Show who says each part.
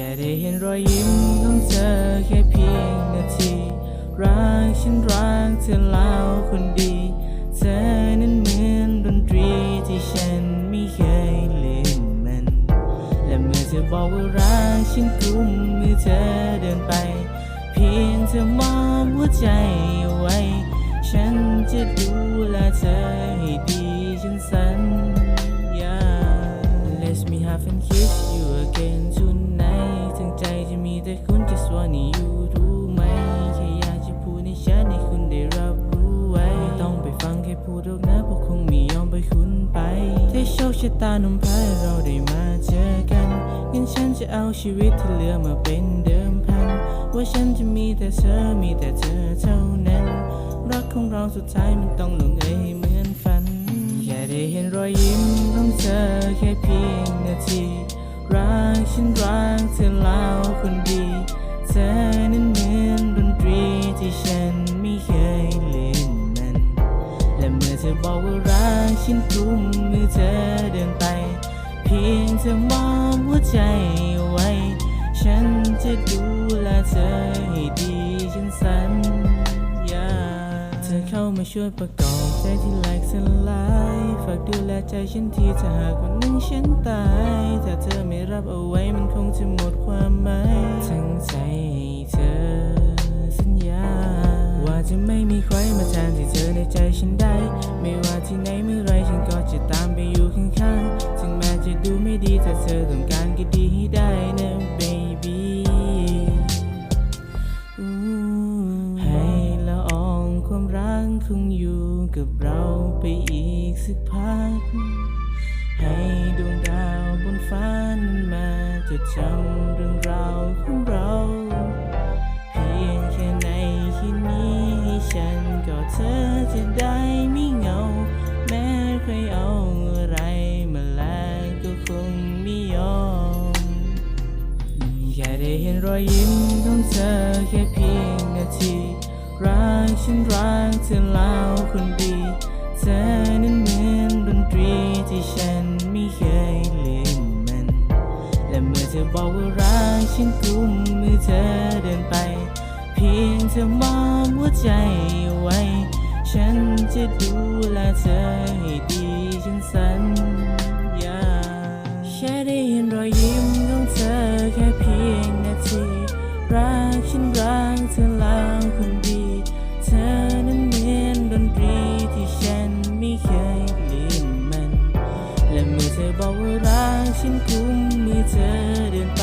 Speaker 1: ค่ได้เห็นรอยยิ้มของเธอแค่เพียงนาที รักฉันรักเธอแล้วคนดี เธอนั้นเหมือนดนตรีที่ฉันไม่เคยลืมมัน และเมื่อเธอบอกว่ารักฉันกุมมือเธอเดินไป เพียงเธอมอบหัวใจเอาไว้ ฉันจะดูแลเธอให้ดีฉันสัญญา Let me have and kiss you again tonight แต่คุณ just wanna you รู้ไหมแค่อยากจะพูดให้ฉันให้คุณได้รับรู้ไว้ ไม่ต้องไปฟังแค่พูดหรอกนะเพราะคงไม่ยอมไปคุณไปถ้าโชคชะตานำพาให้เราได้มาเจอกันงั้นฉันจะเอาชีวิตที่เหลือมาเป็นเดิมพัน ว่าฉันจะมีแต่เธอมีแต่เธอเท่านั้น รักของเราสุดท้ายมันต้องลงเอยเหมือนฝัน แค่ได้เห็นรอยยิ้มของเธอแค่เพียงนาที รักฉันรักเธอแล้วคนดี เธอนั้นเหมือนดนตรีที่ฉันไม่เคยลืมมัน และเมื่อเธอบอกว่ารักฉันกุมมือเธอเดินไป เพียงเธอมอบหัวใจไว้ ฉันจะดูแลเธอให้ดีฉันสัญญา เข้ามาช่วยประกอบใจที่แหลกสลายฝากดูแลใจฉันทีถ้าหากวันหนึ่งฉันตาย ถ้าเธอไม่รับเอาไว้มันคงจะหมด คงอยู่กับเราไปอีกสักพัก ให้ดวงดาวบนฟ้านั้นมาจดจำเรื่องราวของเรา เพียงแค่ในคืนนี้ให้ฉันก็เธอจะได้ไม่เหงา แม้ใครเอาอะไรมาแลกก็คงไม่ยอม แค่ได้เห็นรอยยิ้มของเธอแค่ ฉันรักเธอแล้วคนดี เธอนั้นเหมือนดนตรีที่ฉันไม่เคยลืมมัน และเมื่อเธอบอกว่ารักฉันกุมมือเธอเดินไป เพียงเธอมอบหัวใจไว้ ฉันจะดูแลเธอ ฉันคุ้มมือเธอเดินไป